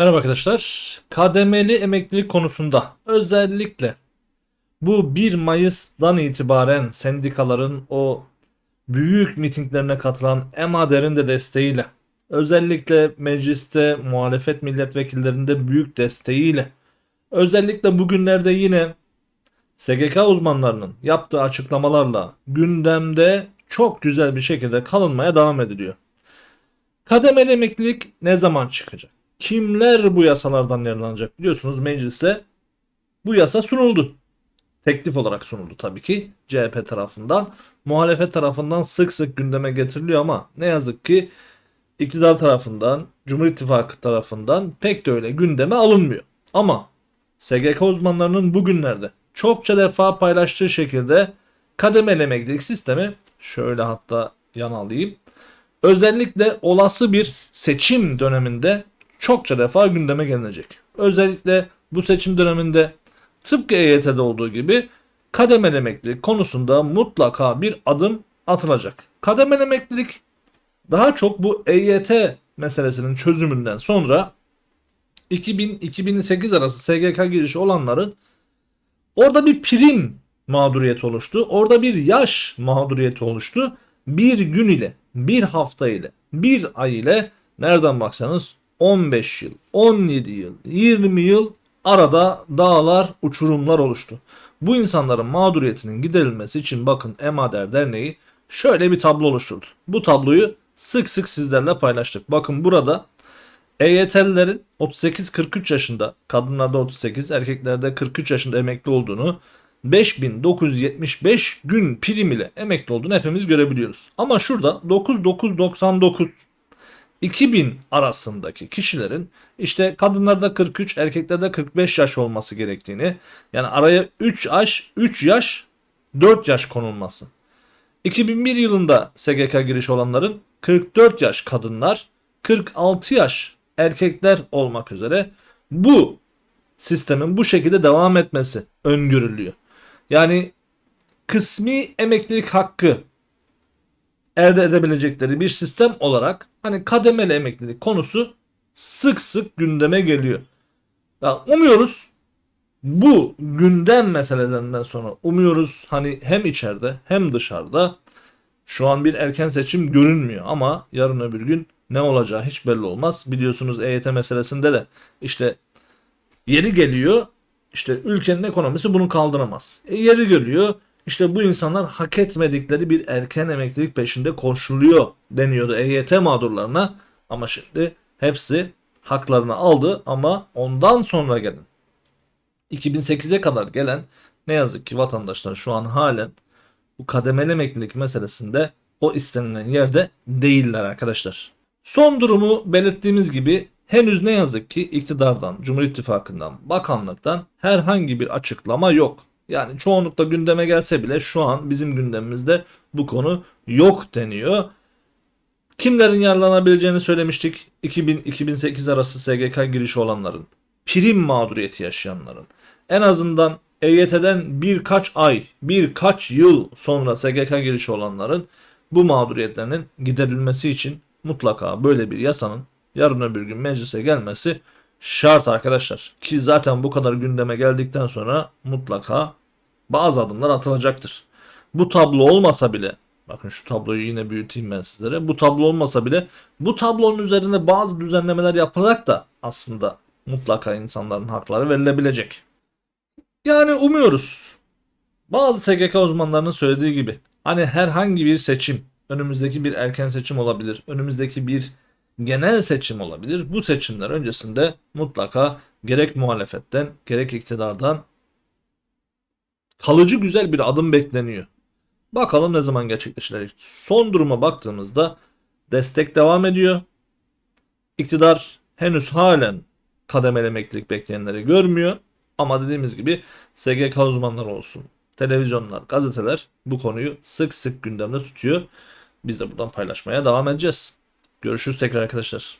Merhaba arkadaşlar. KDM'li emeklilik konusunda özellikle bu 1 Mayıs'dan itibaren sendikaların o büyük mitinglerine katılan EMADER'in de desteğiyle özellikle mecliste muhalefet milletvekillerinde büyük desteğiyle özellikle bugünlerde yine SGK uzmanlarının yaptığı açıklamalarla gündemde çok güzel bir şekilde kalınmaya devam ediliyor. Kademeli emeklilik ne zaman çıkacak? Kimler bu yasalardan yararlanacak? Biliyorsunuz meclise bu yasa sunuldu. Teklif olarak sunuldu tabii ki CHP tarafından. Muhalefet tarafından sık sık gündeme getiriliyor ama ne yazık ki iktidar tarafından, Cumhur İttifakı tarafından pek de öyle gündeme alınmıyor. Ama SGK uzmanlarının bugünlerde çokça defa paylaştığı şekilde kademeli emeklilik sistemi şöyle hatta yan alayım. Özellikle olası bir seçim döneminde çokça defa gündeme gelecek. Özellikle bu seçim döneminde tıpkı EYT'de olduğu gibi kademeli emeklilik konusunda mutlaka bir adım atılacak. Kademeli emeklilik daha çok bu EYT meselesinin çözümünden sonra 2000-2008 arası SGK girişi olanların orada bir prim mağduriyeti oluştu. Orada bir yaş mağduriyeti oluştu. Bir gün ile, bir hafta ile, bir ay ile nereden baksanız 15 yıl, 17 yıl, 20 yıl arada dağlar, uçurumlar oluştu. Bu insanların mağduriyetinin giderilmesi için bakın EMADER Derneği şöyle bir tablo oluşturdu. Bu tabloyu sık sık sizlerle paylaştık. Bakın burada EYT'lilerin 38-43 yaşında, kadınlarda 38, erkeklerde 43 yaşında emekli olduğunu, 5975 gün prim ile emekli olduğunu hepimiz görebiliyoruz. Ama şurada 9999 2000 arasındaki kişilerin işte kadınlarda 43, erkeklerde 45 yaş olması gerektiğini, yani araya 3 yaş, 3 yaş, 4 yaş konulması. 2001 yılında SGK giriş olanların 44 yaş kadınlar, 46 yaş erkekler olmak üzere bu sistemin bu şekilde devam etmesi öngörülüyor. Yani kısmi emeklilik hakkı elde edebilecekleri bir sistem olarak hani kademeli emeklilik konusu sık sık gündeme geliyor. Ya umuyoruz bu gündem meselelerinden sonra umuyoruz hani hem içeride hem dışarıda şu an bir erken seçim görünmüyor ama yarın öbür gün ne olacağı hiç belli olmaz. Biliyorsunuz EYT meselesinde de işte yeri geliyor işte ülkenin ekonomisi bunu kaldıramaz. E, yeri geliyor işte bu insanlar hak etmedikleri bir erken emeklilik peşinde koşuluyor deniyordu EYT mağdurlarına. Ama şimdi hepsi haklarını aldı ama ondan sonra gelen 2008'e kadar gelen ne yazık ki vatandaşlar şu an halen bu kademeli emeklilik meselesinde o istenilen yerde değiller arkadaşlar. Son durumu belirttiğimiz gibi henüz ne yazık ki iktidardan, Cumhur İttifakı'ndan, bakanlıktan herhangi bir açıklama yok. Yani çoğunlukla gündeme gelse bile şu an bizim gündemimizde bu konu yok deniyor. Kimlerin yararlanabileceğini söylemiştik. 2000-2008 arası SGK girişi olanların, prim mağduriyeti yaşayanların, en azından EYT'den birkaç ay, birkaç yıl sonra SGK girişi olanların bu mağduriyetlerinin giderilmesi için mutlaka böyle bir yasanın yarın öbür gün meclise gelmesi şart arkadaşlar. Ki zaten bu kadar gündeme geldikten sonra mutlaka bazı adımlar atılacaktır. Bu tablo olmasa bile bakın şu tabloyu yine büyüteyim ben sizlere. Bu tablo olmasa bile bu tablonun üzerine bazı düzenlemeler yapılarak da aslında mutlaka insanların hakları verilebilecek. Yani umuyoruz. Bazı SGK uzmanlarının söylediği gibi hani herhangi bir seçim önümüzdeki bir erken seçim olabilir. Önümüzdeki bir genel seçim olabilir. Bu seçimler öncesinde mutlaka gerek muhalefetten gerek iktidardan kalıcı güzel bir adım bekleniyor. Bakalım ne zaman gerçekleşecek. Son duruma baktığımızda destek devam ediyor. İktidar henüz halen kademeli emeklilik bekleyenleri görmüyor. Ama dediğimiz gibi SGK uzmanları olsun, televizyonlar, gazeteler bu konuyu sık sık gündemde tutuyor. Biz de buradan paylaşmaya devam edeceğiz. Görüşürüz tekrar arkadaşlar.